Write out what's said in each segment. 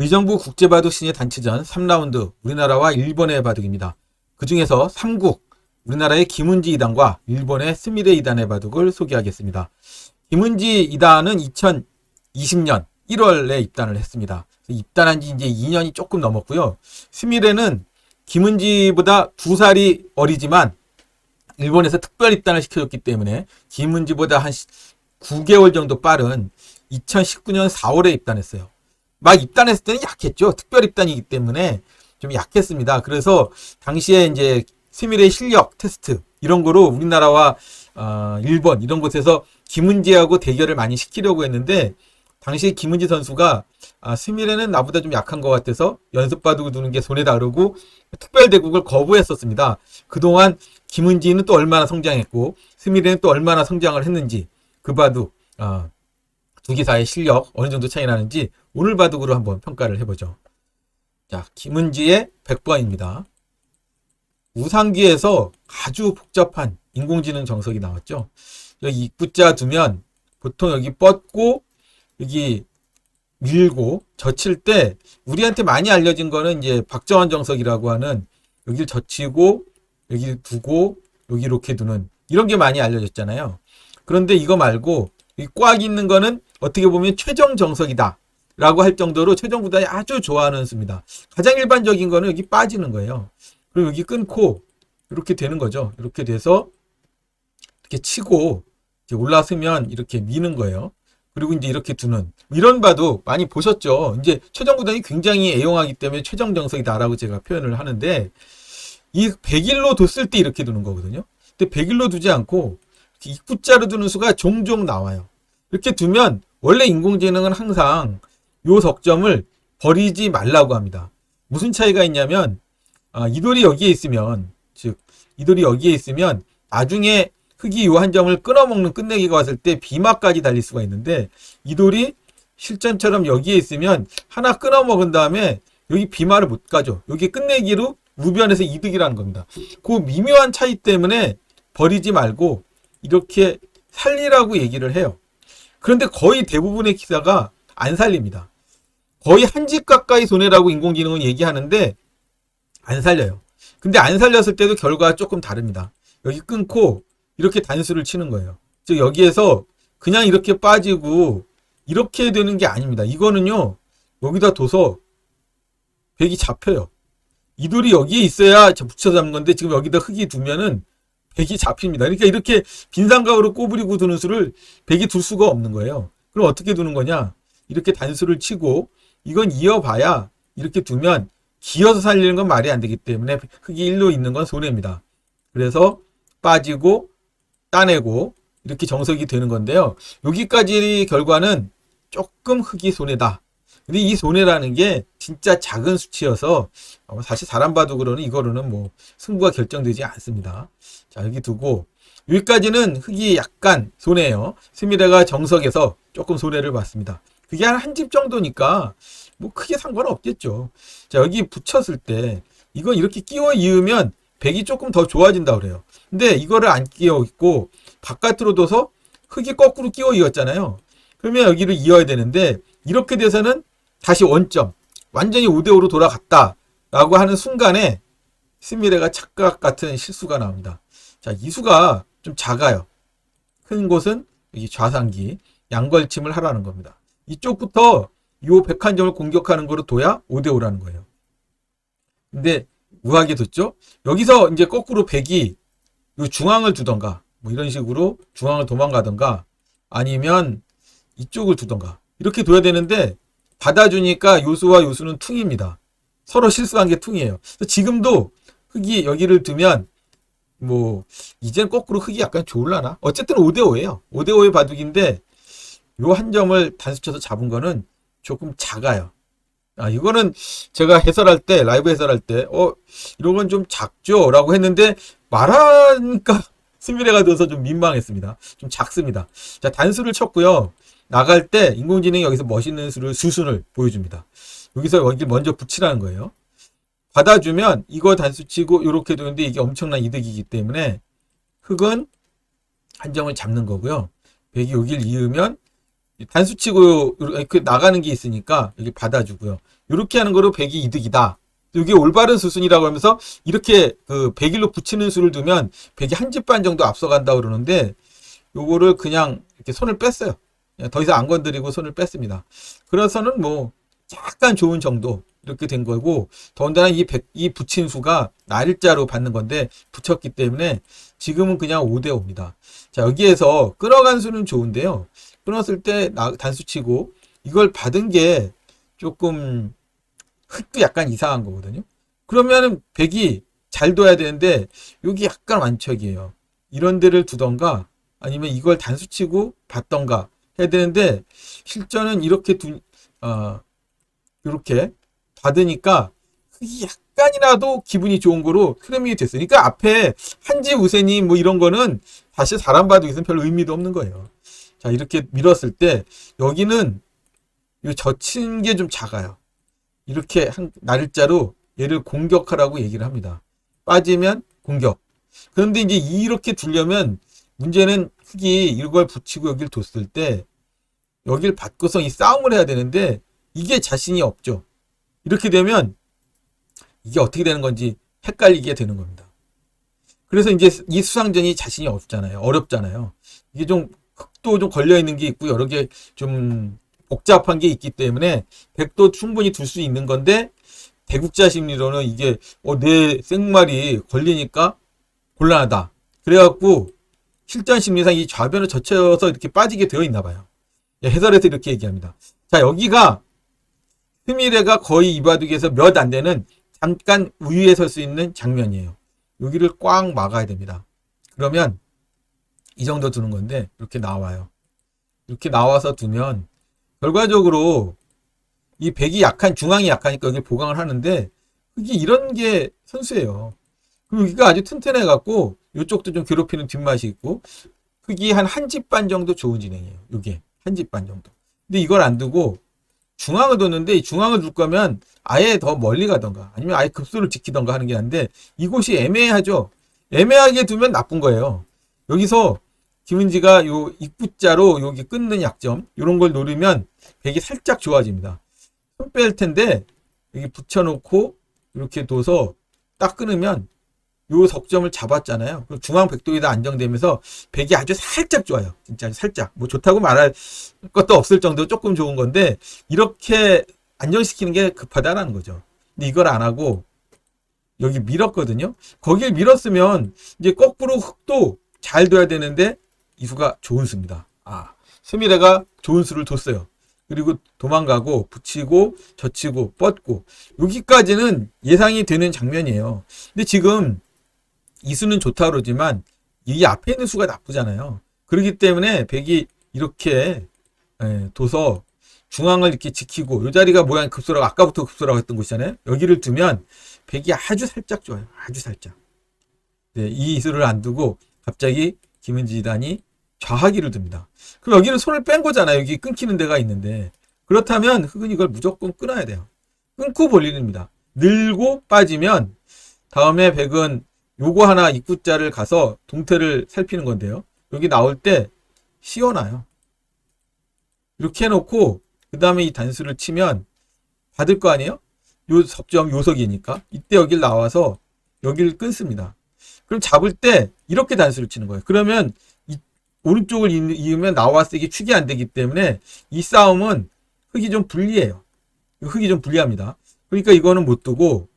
의정부 국제바둑 신예 단체전 3라운드 우리나라와 일본의 바둑입니다. 그 중에서 3국 우리나라의 김은지 2단과 일본의 스미레 2단의 바둑을 소개하겠습니다. 김은지 2단은 2020년 1월에 입단을 했습니다. 입단한 지 이제 2년이 조금 넘었고요. 스미레는 김은지보다 두 살이 어리지만 일본에서 특별 입단을 시켜줬기 때문에 김은지보다 한 9개월 정도 빠른 2019년 4월에 입단했어요. 막 입단했을 때는 약했죠. 특별 입단이기 때문에 좀 약했습니다. 그래서 당시에 이제 스미레 실력 테스트 이런 거로 우리나라와 어, 일본 이런 곳에서 김은지하고 대결을 많이 시키려고 했는데 당시 김은지 선수가 아, 스미레는 나보다 좀 약한 것 같아서 연습 바둑을 두는 게 손에 다르고 특별 대국을 거부했었습니다. 그동안 김은지는 또 얼마나 성장했고 스미레는 또 얼마나 성장을 했는지 그 바둑 아, 두 기사의 실력 어느 정도 차이 나는지 오늘 바둑으로 한번 평가를 해보죠. 자, 김은지의 100번입니다. 우상기에서 아주 복잡한 인공지능 정석이 나왔죠. 여기 입구자 두면 보통 여기 뻗고 여기 밀고 젖힐 때 우리한테 많이 알려진 거는 이제 박정환 정석이라고 하는 여기를 젖히고 여기 두고 여기 이렇게 두는 이런 게 많이 알려졌잖아요. 그런데 이거 말고 이 꽉 있는 거는 어떻게 보면 최정 정석이다. 라고 할 정도로 최정 구단이 아주 좋아하는 수입니다. 가장 일반적인 거는 여기 빠지는 거예요. 그리고 여기 끊고 이렇게 되는 거죠. 이렇게 돼서 이렇게 치고 올라서면 이렇게 미는 거예요. 그리고 이제 이렇게 두는 이런 바도 많이 보셨죠. 이제 최정 구단이 굉장히 애용하기 때문에 최정 정석이다라고 제가 표현을 하는데 이 100일로 뒀을 때 이렇게 두는 거거든요. 근데 100일로 두지 않고 입구자로 두는 수가 종종 나와요. 이렇게 두면 원래 인공지능은 항상 요 석점을 버리지 말라고 합니다. 무슨 차이가 있냐면 아, 이 돌이 여기에 있으면 즉 이 돌이 여기에 있으면 나중에 흙이 요 한 점을 끊어먹는 끝내기가 왔을 때 비마까지 달릴 수가 있는데 이 돌이 실전처럼 여기에 있으면 하나 끊어먹은 다음에 여기 비마를 못 가죠. 여기 끝내기로 우변에서 이득이라는 겁니다. 그 미묘한 차이 때문에 버리지 말고 이렇게 살리라고 얘기를 해요. 그런데 거의 대부분의 기사가 안 살립니다. 거의 한 집 가까이 손해라고 인공지능은 얘기하는데 안 살려요. 근데 안 살렸을 때도 결과가 조금 다릅니다. 여기 끊고 이렇게 단수를 치는 거예요. 즉 여기에서 그냥 이렇게 빠지고 이렇게 되는 게 아닙니다. 이거는요. 여기다 둬서 백이 잡혀요. 이 돌이 여기에 있어야 붙여 잡는 건데 지금 여기다 흙이 두면은 백이 잡힙니다. 그러니까 이렇게 빈상각으로 꼬부리고 두는 수를 백이 둘 수가 없는 거예요. 그럼 어떻게 두는 거냐? 이렇게 단수를 치고 이건 이어봐야 이렇게 두면 기어서 살리는 건 말이 안 되기 때문에 흙이 일로 있는 건 손해입니다. 그래서 빠지고 따내고 이렇게 정석이 되는 건데요. 여기까지 결과는 조금 흙이 손해다. 근데 이 손해라는 게 진짜 작은 수치여서 어, 사실 사람 바둑으로는 이거로는 뭐 승부가 결정되지 않습니다. 자 여기 두고 여기까지는 흙이 약간 손해예요. 스미레가 정석에서 조금 손해를 봤습니다. 그게 한 한 집 정도니까 뭐 크게 상관없겠죠. 자 여기 붙였을 때 이거 이렇게 끼워 이으면 백이 조금 더 좋아진다 그래요. 근데 이거를 안 끼워 있고 바깥으로 둬서 흙이 거꾸로 끼워 이었잖아요. 그러면 여기를 이어야 되는데 이렇게 돼서는 다시 원점 완전히 5대5로 돌아갔다 라고 하는 순간에 스미레가 착각 같은 실수가 나옵니다. 자, 이 수가 좀 작아요. 큰 곳은 여기 좌상기 양걸침을 하라는 겁니다. 이쪽부터 요 101점을 공격하는 거로 둬야 5대5라는 거예요. 근데 우하게 뒀죠? 여기서 이제 거꾸로 100이 요 중앙을 두던가 뭐 이런 식으로 중앙을 도망가던가 아니면 이쪽을 두던가 이렇게 둬야 되는데 받아주니까 요수와 요수는 퉁입니다. 서로 실수한 게 퉁이에요. 지금도 흙이 여기를 두면 뭐 이젠 거꾸로 흙이 약간 좋을라나? 어쨌든 5대5예요. 5대5의 바둑인데 요 한 점을 단수쳐서 잡은 거는 조금 작아요. 아, 이거는 제가 해설할 때, 라이브 해설할 때, 어, 이런 건 좀 작죠? 라고 했는데, 말하니까 스미레가 돼서 좀 민망했습니다. 좀 작습니다. 자, 단수를 쳤고요. 나갈 때 인공지능이 여기서 멋있는 수를, 수순을 보여줍니다. 여기서 여기 먼저 붙이라는 거예요. 받아주면 이거 단수 치고 이렇게 되는데 이게 엄청난 이득이기 때문에 흙은 한 점을 잡는 거고요. 백이 여기를 이으면 단수치고 이렇게 나가는 게 있으니까 여기 받아주고요. 이렇게 하는 거로 100이 이득이다. 이게 올바른 수순이라고 하면서 이렇게 그 100일로 붙이는 수를 두면 100이 한 집 반 정도 앞서간다 그러는데 요거를 그냥 이렇게 손을 뺐어요. 그냥 더 이상 안 건드리고 손을 뺐습니다. 그래서는 뭐 약간 좋은 정도 이렇게 된 거고 더군다나 이, 100, 이 붙인 수가 날짜로 받는 건데 붙였기 때문에 지금은 그냥 5대 5입니다. 자 여기에서 끌어간 수는 좋은데요. 끊었을 때 나- 단수치고 이걸 받은 게 조금 흙도 약간 이상한 거거든요. 그러면은 100이 잘 둬야 되는데 여기 약간 완척이에요. 이런 데를 두던가 아니면 이걸 단수치고 받던가 해야 되는데 실전은 이렇게 두, 어, 이렇게 받으니까 약간이라도 기분이 좋은 거로 흐름이 됐어요. 그러니까 앞에 한지 우세니 뭐 이런 거는 다시 사람 봐도 있으면 별 의미도 없는 거예요. 자, 이렇게 밀었을 때 여기는 이 젖힌 게 좀 작아요. 이렇게 한 날짜로 얘를 공격하라고 얘기를 합니다. 빠지면 공격. 그런데 이제 이렇게 두려면 문제는 흙이 이걸 붙이고 여기를 뒀을 때 여기를 받고서 이 싸움을 해야 되는데 이게 자신이 없죠. 이렇게 되면 이게 어떻게 되는 건지 헷갈리게 되는 겁니다. 그래서 이제 이 수상전이 자신이 없잖아요. 어렵잖아요. 이게 좀 흙도 좀 걸려 있는 게 있고 여러 개 좀 복잡한 게 있기 때문에 백도 충분히 둘 수 있는 건데 대국자 심리로는 이게 어, 내 생말이 걸리니까 곤란하다. 그래갖고 실전 심리상 이 좌변을 젖혀서 이렇게 빠지게 되어 있나 봐요. 예, 해설에서 이렇게 얘기합니다. 자 여기가 스미레가 거의 이바둑에서 몇 안 되는 잠깐 우위에 설 수 있는 장면이에요. 여기를 꽉 막아야 됩니다. 그러면 이 정도 두는 건데 이렇게 나와요. 이렇게 나와서 두면 결과적으로 이 백이 약한 중앙이 약하니까 여기 보강을 하는데 이게 이런 게 선수예요. 그리고 여기가 아주 튼튼해 갖고 이쪽도 좀 괴롭히는 뒷맛이 있고 흙이 한한 집 반 정도 좋은 진행이에요. 이게 한 집 반 정도. 근데 이걸 안 두고 중앙을 뒀는데 이 중앙을 둘 거면 아예 더 멀리 가던가 아니면 아예 급수를 지키던가 하는 게 한데 이곳이 애매하죠. 애매하게 두면 나쁜 거예요. 여기서 김은지가 요 입구자로 여기 끊는 약점 이런 걸 노리면 백이 살짝 좋아집니다. 손 뺄 텐데 여기 붙여놓고 이렇게 둬서 딱 끊으면 요 석점을 잡았잖아요. 중앙 백도에다 안정되면서 백이 아주 살짝 좋아요. 진짜 살짝. 뭐 좋다고 말할 것도 없을 정도로 조금 좋은 건데 이렇게 안정시키는 게 급하다라는 거죠. 근데 이걸 안 하고 여기 밀었거든요. 거길 밀었으면 이제 거꾸로 흙도 잘 둬야 되는데 이 수가 좋은 수입니다. 아, 스미레가 좋은 수를 뒀어요. 그리고 도망가고 붙이고 젖히고 뻗고 여기까지는 예상이 되는 장면이에요. 근데 지금 이 수는 좋다 그러지만 이 앞에 있는 수가 나쁘잖아요. 그렇기 때문에 백이 이렇게 예, 둬서 중앙을 이렇게 지키고 이 자리가 모양 급소라고 아까부터 급소라고 했던 곳이잖아요. 여기를 두면 백이 아주 살짝 좋아요. 아주 살짝. 네, 이 이수를 안 두고 갑자기 김은지 단이 좌하기를 듭니다. 그럼 여기는 손을 뺀 거잖아요. 여기 끊기는 데가 있는데. 그렇다면 흙은 이걸 무조건 끊어야 돼요. 끊고 볼일입니다. 늘고 빠지면 다음에 백은 요거 하나 입구자를 가서 동태를 살피는 건데요. 여기 나올 때 씌워놔요. 이렇게 해놓고 그 다음에 이 단수를 치면 받을 거 아니에요? 요 석점 요석이니까 이때 여길 나와서 여기를 끊습니다. 그럼 잡을 때 이렇게 단수를 치는 거예요. 그러면 이 오른쪽을 이- 이으면 나와서 이게 축이 안 되기 때문에 이 싸움은 흙이 좀 불리해요. 흙이 좀 불리합니다. 그러니까 이거는 못 두고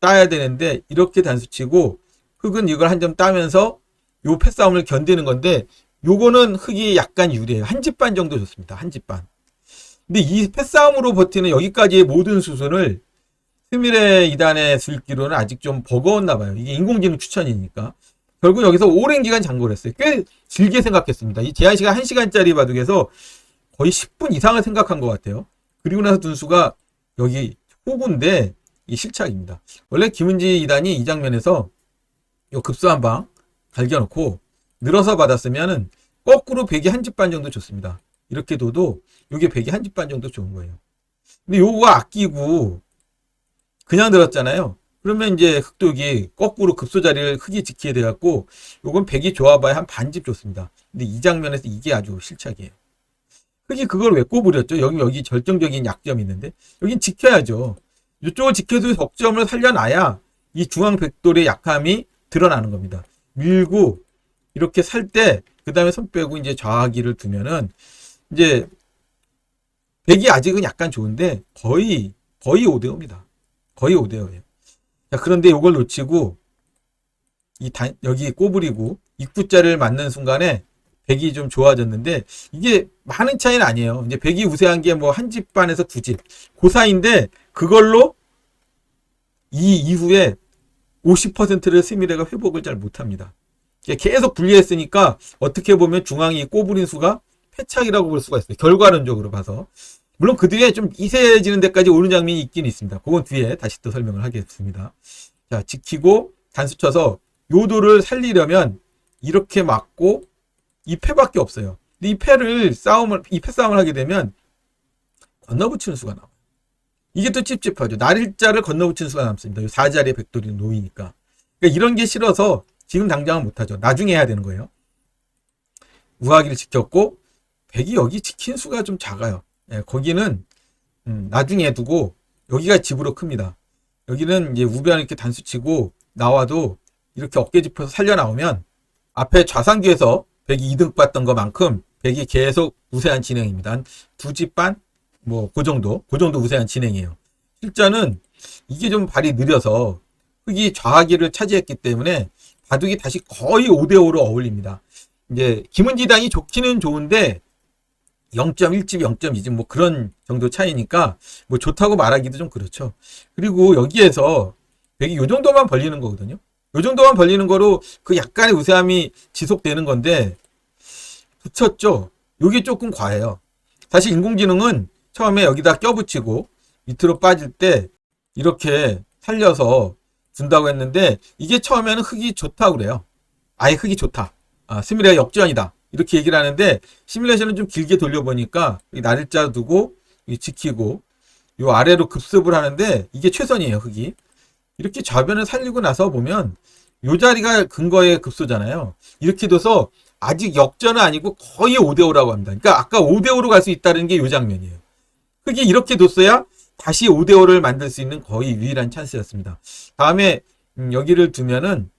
따야 되는데 이렇게 단수 치고 흙은 이걸 한 점 따면서 요 패싸움을 견디는 건데 요거는 흙이 약간 유리해요. 한 집 반 정도 좋습니다. 한 집 반. 근데 이 패싸움으로 버티는 여기까지의 모든 수순을 스미레 이단의 슬기로는 아직 좀 버거웠나 봐요. 이게 인공지능 추천이니까. 결국 여기서 오랜 기간 장고를 했어요. 꽤 길게 생각했습니다. 이 제한 시간 1시간짜리 바둑에서 거의 10분 이상을 생각한 것 같아요. 그리고 나서 둔수가 여기 호구인데 이 실착입니다. 원래 김은지 이단이 이 장면에서 요 급수 한방 갈겨놓고 늘어서 받았으면은 거꾸로 백이 한집 반 정도 좋습니다. 이렇게 둬도 요게 백이 한집 반 정도 좋은 거예요. 근데 요거 아끼고 그냥 들었잖아요. 그러면 이제 흑독이 거꾸로 급소 자리를 흙이 지키게 돼갖고 요건 백이 좋아봐야 한 반집 좋습니다. 근데 이 장면에서 이게 아주 실착이에요. 흑이 그걸 왜 꼬부렸죠? 여기 여기 결정적인 약점이 있는데 여긴 지켜야죠. 이쪽을 지켜도 적점을 살려놔야 이 중앙 백돌의 약함이 드러나는 겁니다. 밀고 이렇게 살 때 그 다음에 손 빼고 이제 좌하기를 두면은 이제 백이 아직은 약간 좋은데 거의 거의 5대 5입니다. 거의 5대 5예요. 자, 그런데 이걸 놓치고 이 단, 여기 꼬부리고 입구자를 맞는 순간에 백이 좀 좋아졌는데 이게 많은 차이는 아니에요. 이제 백이 우세한 게 뭐 한 집 반에서 두 집. 그 사이인데 그걸로 이 이후에 50%를 스미레가 회복을 잘 못합니다. 계속 분리했으니까 어떻게 보면 중앙이 꼬부린 수가 패착이라고 볼 수가 있어요. 결과론적으로 봐서. 물론 그 뒤에 좀 이세해지는 데까지 오는 장면이 있긴 있습니다. 그건 뒤에 다시 또 설명을 하겠습니다. 자, 지키고 단수 쳐서 요도를 살리려면 이렇게 맞고 이 패밖에 없어요. 근데 이 패를 싸움을, 이 패 싸움을 하게 되면 건너붙이는 수가 나와요. 이게 또 찝찝하죠. 날일자를 건너붙이는 수가 남습니다. 이 사자리에 백돌이 놓이니까. 그러니까 이런 게 싫어서 지금 당장은 못하죠. 나중에 해야 되는 거예요. 우하기를 지켰고, 백이 여기 지킨 수가 좀 작아요. 예, 거기는, 음, 나중에 두고, 여기가 집으로 큽니다. 여기는 이제 우변 이렇게 단수 치고, 나와도 이렇게 어깨 짚어서 살려 나오면, 앞에 좌상기에서 백이 2등 봤던 것만큼, 백이 계속 우세한 진행입니다. 한 두 집 반? 뭐, 그 정도, 그 정도 우세한 진행이에요. 실자는 이게 좀 발이 느려서 흑이 좌하기를 차지했기 때문에 바둑이 다시 거의 5대5로 어울립니다. 이제 김은지당이 좋기는 좋은데 0.1집, 0.2집 뭐 그런 정도 차이니까 뭐 좋다고 말하기도 좀 그렇죠. 그리고 여기에서 백이 요 정도만 벌리는 거거든요. 요 정도만 벌리는 거로 그 약간의 우세함이 지속되는 건데 붙였죠. 요게 조금 과해요. 사실 인공지능은 처음에 여기다 껴붙이고 밑으로 빠질 때 이렇게 살려서 준다고 했는데 이게 처음에는 흙이 좋다고 그래요. 아예 흙이 좋다. 아, 스미레가 역전이다. 이렇게 얘기를 하는데 시뮬레이션은 좀 길게 돌려보니까 이 날짜 두고 이 지키고 요 아래로 급습을 하는데 이게 최선이에요 흙이 이렇게 좌변을 살리고 나서 보면 요 자리가 근거의 급소잖아요 이렇게 돼서 아직 역전은 아니고 거의 5대5라고 합니다 그러니까 아까 5대5로 갈 수 있다는 게 요 장면이에요 흙이 이렇게 뒀어야 다시 5대5를 만들 수 있는 거의 유일한 찬스였습니다 다음에 음, 여기를 두면은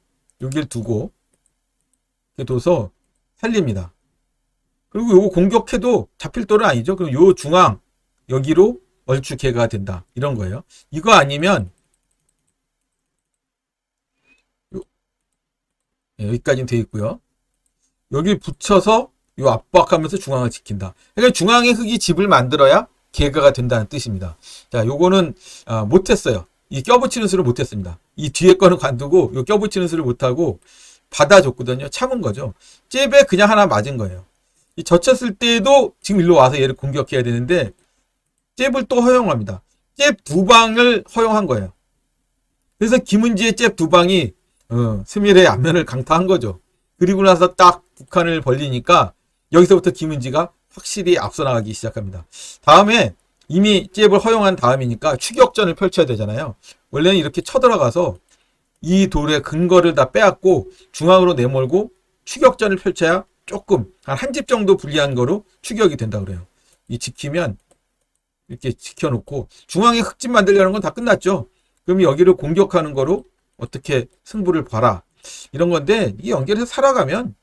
여기를 두고 이렇게 둬서 살립니다. 그리고 요거 공격해도 잡힐 돌은 아니죠. 그럼 요 중앙 여기로 얼추 개가 된다. 이런 거예요. 이거 아니면 요, 예, 여기까지는 돼 있고요. 여기 붙여서 요 압박하면서 중앙을 지킨다. 그러니까 중앙에 흙이 집을 만들어야 개가가 된다는 뜻입니다. 자, 요거는 아, 못했어요. 이 껴붙이는 수를 못했습니다. 이 뒤에 거는 관두고 요 껴붙이는 수를 못하고 받아줬거든요. 참은 거죠. 잽에 그냥 하나 맞은 거예요. 이 젖혔을 때도 지금 일로 와서 얘를 공격해야 되는데 잽을 또 허용합니다. 잽 두 방을 허용한 거예요. 그래서 김은지의 잽 두 방이 어, 스밀의 앞면을 강타한 거죠. 그리고 나서 딱 북한을 벌리니까 여기서부터 김은지가 확실히 앞서 나가기 시작합니다. 다음에 이미 잽을 허용한 다음이니까 추격전을 펼쳐야 되잖아요. 원래는 이렇게 쳐들어가서 이 돌의 근거를 다 빼앗고 중앙으로 내몰고 추격전을 펼쳐야 조금 한 한 집 정도 불리한 거로 추격이 된다 그래요. 이 지키면 이렇게 지켜놓고 중앙에 흙집 만들려는 건 다 끝났죠. 그럼 여기를 공격하는 거로 어떻게 승부를 봐라 이런 건데 이게 연결해서 살아가면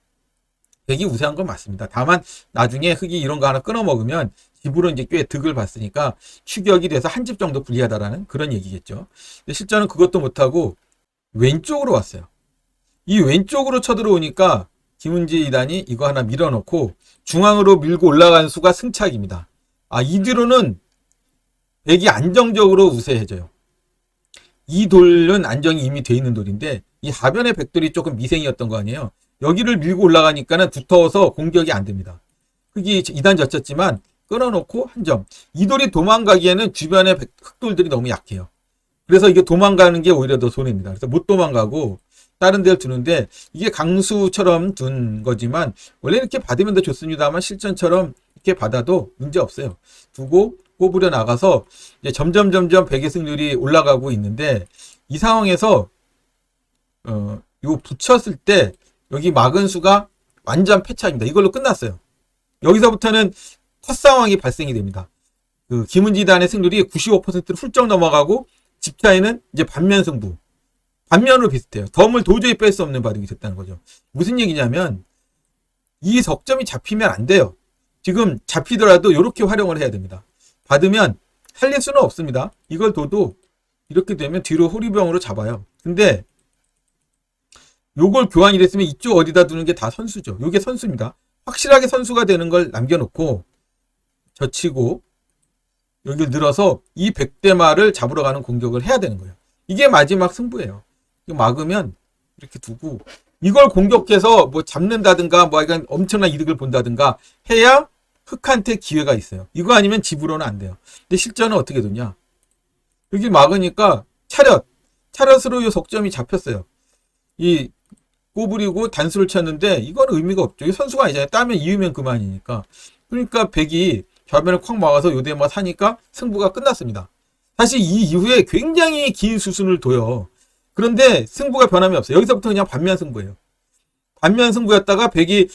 백이 우세한 건 맞습니다. 다만 나중에 흙이 이런 거 하나 끊어 먹으면 집으로 이제 꽤 득을 봤으니까 추격이 돼서 한 집 정도 불리하다라는 그런 얘기겠죠. 근데 실제는 그것도 못하고 왼쪽으로 왔어요. 이 왼쪽으로 쳐들어오니까 김은지 이단이 이거 하나 밀어놓고 중앙으로 밀고 올라간 수가 승착입니다. 아, 이 뒤로는 백이 안정적으로 우세해져요. 이 돌은 안정이 이미 돼 있는 돌인데 이 하변의 백돌이 조금 미생이었던 거 아니에요. 여기를 밀고 올라가니까는 두터워서 공격이 안 됩니다. 흙이 2단 젖혔지만 끊어놓고 한 점. 이 돌이 도망가기에는 주변의 백- 흑돌들이 너무 약해요. 그래서 이게 도망가는 게 오히려 더 손해입니다. 그래서 못 도망가고 다른 데를 두는데 이게 강수처럼 둔 거지만 원래 이렇게 받으면 더 좋습니다만 실전처럼 이렇게 받아도 문제 없어요. 두고 꼬부려 나가서 이제 점점 점점 백의 승률이 올라가고 있는데 이 상황에서 어, 요 붙였을 때 여기 막은 수가 완전 패착입니다. 이걸로 끝났어요. 여기서부터는 컷 상황이 발생이 됩니다. 그 김은지단의 승률이 95%를 훌쩍 넘어가고 집 차이는 이제 반면 승부. 반면으로 비슷해요. 덤을 도저히 뺄 수 없는 바둑이 됐다는 거죠. 무슨 얘기냐면 이 석점이 잡히면 안 돼요. 지금 잡히더라도 이렇게 활용을 해야 됩니다. 받으면 살릴 수는 없습니다. 이걸 둬도 이렇게 되면 뒤로 호리병으로 잡아요. 근데 요걸 교환이 됐으면 이쪽 어디다 두는 게 다 선수죠. 요게 선수입니다. 확실하게 선수가 되는 걸 남겨놓고 젖히고 여기를 늘어서 이 백대마를 잡으러 가는 공격을 해야 되는 거예요. 이게 마지막 승부예요. 이거 막으면 이렇게 두고 이걸 공격해서 뭐 잡는다든가 뭐 약간 엄청난 이득을 본다든가 해야 흑한테 기회가 있어요. 이거 아니면 집으로는 안 돼요. 근데 실전은 어떻게 되냐? 여기 막으니까 차렷, 차렷으로 이 석점이 잡혔어요. 이 꼬부리고 단수를 쳤는데 이건 의미가 없죠. 이 선수가 아니잖아요. 따면 이으면 그만이니까. 그러니까 백이 좌변을 콱 막아서 요대마 사니까 승부가 끝났습니다. 사실 이 이후에 굉장히 긴 수순을 둬요. 그런데 승부가 변함이 없어요. 여기서부터 그냥 반면 승부예요. 반면 승부였다가 백이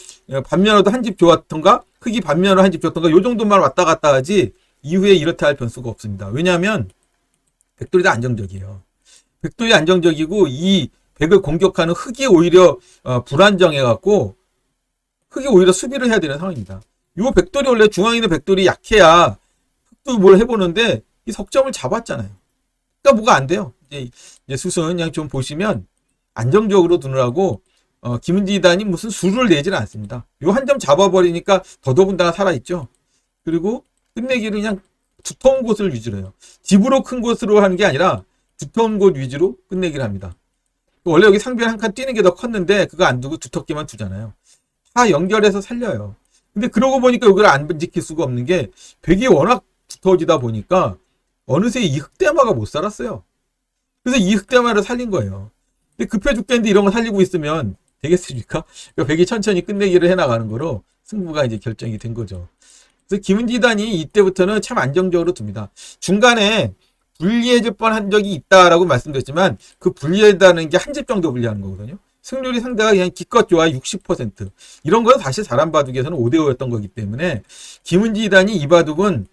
반면으로도 한 집 좋았던가 흑이 반면으로 한 집 좋았던가 요 정도만 왔다 갔다 하지 이후에 이렇다 할 변수가 없습니다. 왜냐하면 백돌이 다 안정적이에요. 백돌이 안정적이고 이 백을 공격하는 흑이 오히려 어, 불안정해갖고 흑이 오히려 수비를 해야 되는 상황입니다. 요 백돌이 원래 중앙에 있는 백돌이 약해야 흑도 뭘 해보는데 이 석점을 잡았잖아요. 그러니까 뭐가 안 돼요. 이제, 이제 수순 그냥 좀 보시면 안정적으로 두느라고 어, 김은지단이 무슨 수를 내지는 않습니다. 요 한 점 잡아버리니까 더더군다나 살아있죠. 그리고 끝내기를 그냥 두터운 곳을 위주로 해요. 집으로 큰 곳으로 하는 게 아니라 두터운 곳 위주로 끝내기를 합니다. 원래 여기 상변 한칸 뛰는 게 더 컸는데 그거 안 두고 두텁게만 두잖아요. 다 연결해서 살려요. 근데 그러고 보니까 이걸 안 지킬 수가 없는 게 백이 워낙 두터워지다 보니까 어느새 이 흑대마가 못 살았어요. 그래서 이 흑대마를 살린 거예요. 근데 급해 죽겠는데 이런 거 살리고 있으면 되겠습니까? 그러니까 백이 천천히 끝내기를 해나가는 거로 승부가 이제 결정이 된 거죠. 그래서 김은지단이 이때부터는 참 안정적으로 둡니다. 중간에 불리해질 뻔한 적이 있다라고 말씀드렸지만 그 불리하다는 게 한 집 정도 불리하는 거거든요. 승률이 상대가 그냥 기껏 좋아 60% 이런 건 사실 잘한 바둑에서는 5대5였던 거기 때문에 김은지단이 이 바둑은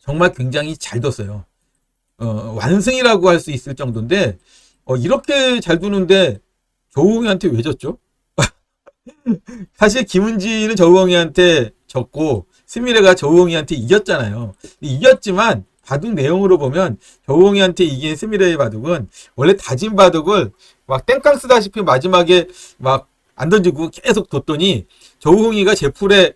정말 굉장히 잘 뒀어요. 어, 완승이라고 할 수 있을 정도인데 어, 이렇게 잘 두는데 조우홍이한테 왜 졌죠? 사실 김은지는 조우홍이한테 졌고 스미레가 조우홍이한테 이겼잖아요. 이겼지만 바둑 내용으로 보면 조우홍이한테 이긴 스미레의 바둑은 원래 다진 바둑을 막 땡깡 쓰다시피 마지막에 막 안 던지고 계속 뒀더니 조우홍이가 제풀에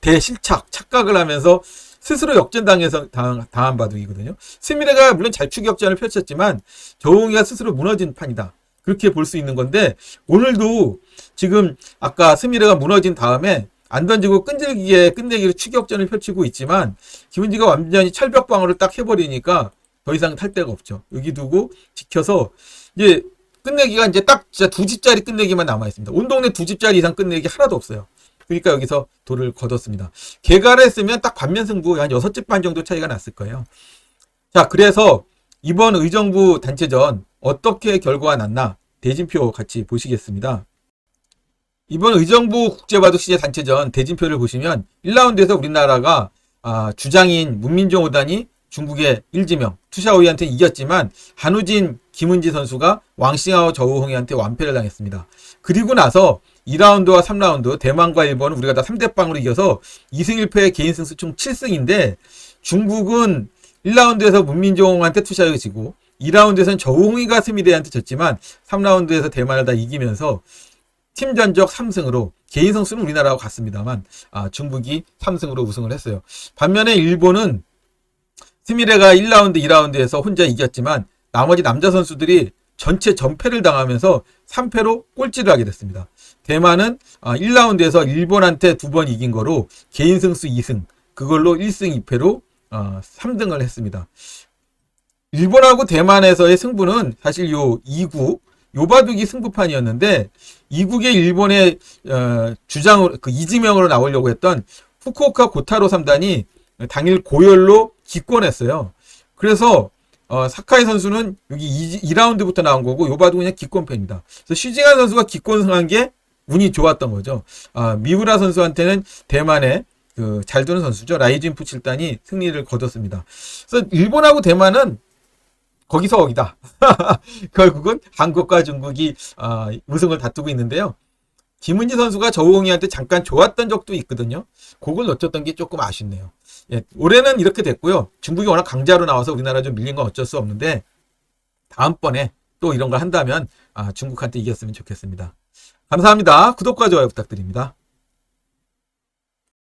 대실착 착각을 하면서 스스로 역전당해서 당한, 당한 바둑이거든요. 스미레가 물론 잘 추격전을 펼쳤지만 조우홍이가 스스로 무너진 판이다. 그렇게 볼 수 있는 건데 오늘도 지금 아까 스미레가 무너진 다음에 안 던지고 끈질기게 끝내기로 추격전을 펼치고 있지만 김은지가 완전히 철벽방어를 딱 해버리니까 더 이상 탈 데가 없죠. 여기 두고 지켜서 이제 끝내기가 이제 딱 진짜 두 집짜리 끝내기만 남아 있습니다. 온 동네 두 집짜리 이상 끝내기 하나도 없어요. 그러니까 여기서 돌을 거뒀습니다. 개가를 했으면 딱 반면 승부 한 여섯 집 반 정도 차이가 났을 거예요. 자, 그래서 이번 의정부 단체전 어떻게 결과가 났나 대진표 같이 보시겠습니다. 이번 의정부 국제바둑 시제 단체전 대진표를 보시면 1라운드에서 우리나라가 아, 주장인 문민종 오단이 중국의 일지명 투샤오이한테 이겼지만 한우진 김은지 선수가 왕싱하오 저우홍이한테 완패를 당했습니다. 그리고 나서 2라운드와 3라운드 대만과 일본은 우리가 다 3대0으로 이겨서 2승 1패 개인 승수 총 7승인데 중국은 1라운드에서 문민종한테 투샤오이 지고 2라운드에서는 저우홍이가 스미레한테 졌지만 3라운드에서 대만을 다 이기면서 팀 전적 3승으로 개인 선수는 우리나라하고 같습니다만 아, 중국이 3승으로 우승을 했어요. 반면에 일본은 스미레가 1라운드, 2라운드에서 혼자 이겼지만 나머지 남자 선수들이 전체 전패를 당하면서 3패로 꼴찌를 하게 됐습니다. 대만은 1라운드에서 일본한테 두 번 이긴 거로 개인 승수 2승, 그걸로 1승 2패로 3등을 했습니다. 일본하고 대만에서의 승부는 사실 요 2구, 요 바둑이 승부판이었는데 이국의 일본의 어, 주장으로 그 이지명으로 나오려고 했던 후쿠오카 고타로 3단이 당일 고열로 기권했어요. 그래서 어, 사카이 선수는 여기 2, 라운드부터 나온 거고 요 바둑은 그냥 기권패입니다. 그래서 슈징한 선수가 기권승한 게 운이 좋았던 거죠. 아, 미우라 선수한테는 대만의 그잘 두는 선수죠. 라이진 푸칠단이 승리를 거뒀습니다. 그래서 일본하고 대만은 거기서 거기다. 결국은 한국과 중국이 아, 우승을 다투고 있는데요. 김은지 선수가 저우홍이한테 잠깐 좋았던 적도 있거든요. 그걸 놓쳤던 게 조금 아쉽네요. 예, 올해는 이렇게 됐고요. 중국이 워낙 강자로 나와서 우리나라 좀 밀린 건 어쩔 수 없는데 다음번에 또 이런 걸 한다면 아, 중국한테 이겼으면 좋겠습니다. 감사합니다. 구독과 좋아요 부탁드립니다.